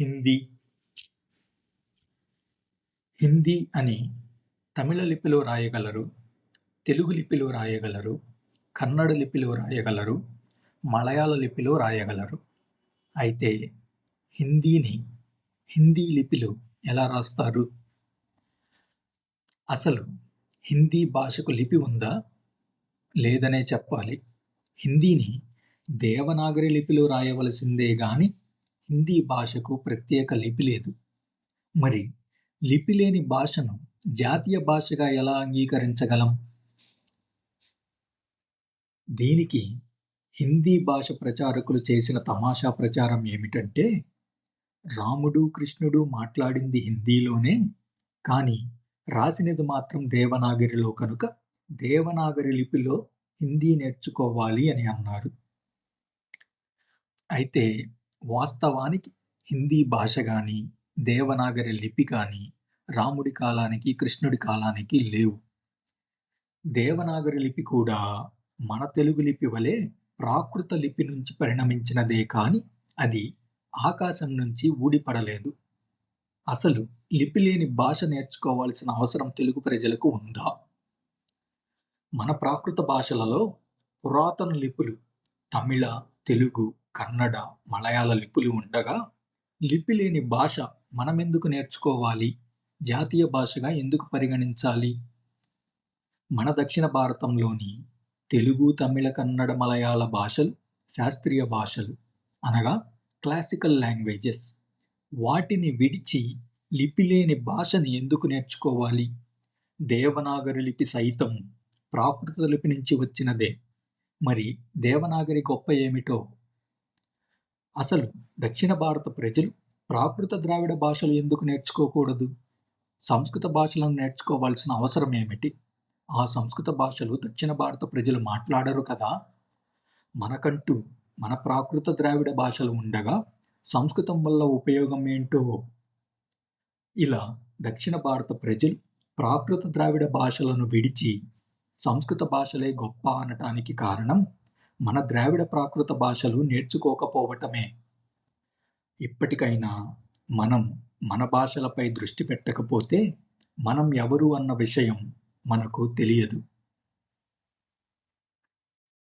హిందీ. హిందీ అని తమిళ లిపిలో రాయగలరు తెలుగు లిపిలో రాయగలరు కన్నడ లిపిలో రాయగలరు మలయాళ లిపిలో రాయగలరు. అయితే హిందీని హిందీ లిపిలో ఎలా రాస్తారు? అసలు హిందీ భాషకు లిపి ఉందా? లేదనే చెప్పాలి. హిందీని దేవనాగరి లిపిలో రాయవలసిందే కానీ హిందీ భాషకు ప్రత్యేక లిపి లేదు. మరి లిపి లేని భాషను జాతీయ భాషగా ఎలా అంగీకరించగలం? దీనికి హిందీ భాష ప్రచారకులు చేసిన తమాషా ప్రచారం ఏమిటంటే రాముడు కృష్ణుడు మాట్లాడింది హిందీలోనే కానీ రాసినది మాత్రం దేవనాగరిలో కనుక దేవనాగరి లిపిలో హిందీ నేర్చుకోవాలి అని అన్నారు. అయితే వాస్తవానికి హిందీ భాష కానీ దేవనాగరి లిపి కానీ రాముడి కాలానికి కృష్ణుడి కాలానికి లేవు. దేవనాగరి లిపి కూడా మన తెలుగు లిపి వలె ప్రాకృత లిపి నుంచి పరిణమించినదే కాని అది ఆకాశం నుంచి ఊడిపడలేదు. అసలు లిపి లేని భాష నేర్చుకోవాల్సిన అవసరం తెలుగు ప్రజలకు ఉందా? మన ప్రాకృత భాషలలో పురాతన లిపులు తమిళ తెలుగు కన్నడ మలయాళ లిపులు ఉండగా లిపి లేని భాష మనమెందుకు నేర్చుకోవాలి? జాతీయ భాషగా ఎందుకు పరిగణించాలి? మన దక్షిణ భారతంలోని తెలుగు తమిళ కన్నడ మలయాళ భాషలు శాస్త్రీయ భాషలు అనగా క్లాసికల్ లాంగ్వేజెస్ వాటిని విడిచి లిపి లేని భాషని ఎందుకు నేర్చుకోవాలి? దేవనాగరి లిపి సైతం ప్రాకృత లిపి నుంచి వచ్చినదే. మరి దేవనాగరి గొప్ప ఏమిటో అసలు దక్షిణ భారత ప్రజలు ప్రాకృత ద్రావిడ భాషలు ఎందుకు నేర్చుకోకూడదు? సంస్కృత భాషలను నేర్చుకోవాల్సిన అవసరం ఏమిటి? ఆ సంస్కృత భాషలు దక్షిణ భారత ప్రజలు మాట్లాడరు కదా? మనకంటూ మన ప్రాకృత ద్రావిడ భాషలు ఉండగా సంస్కృతం వల్ల ఉపయోగం ఏంటో? ఇలా దక్షిణ భారత ప్రజలు ప్రాకృత ద్రావిడ భాషలను విడిచి సంస్కృత భాషలే గొప్ప అనటానికి కారణం మన ద్రావిడ ప్రాకృత భాషలు నేర్చుకోకపోవటమే. ఇప్పటికైనా మనం మన భాషలపై దృష్టి పెట్టకపోతే మనం ఎవరు అన్న విషయం మనకు తెలియదు.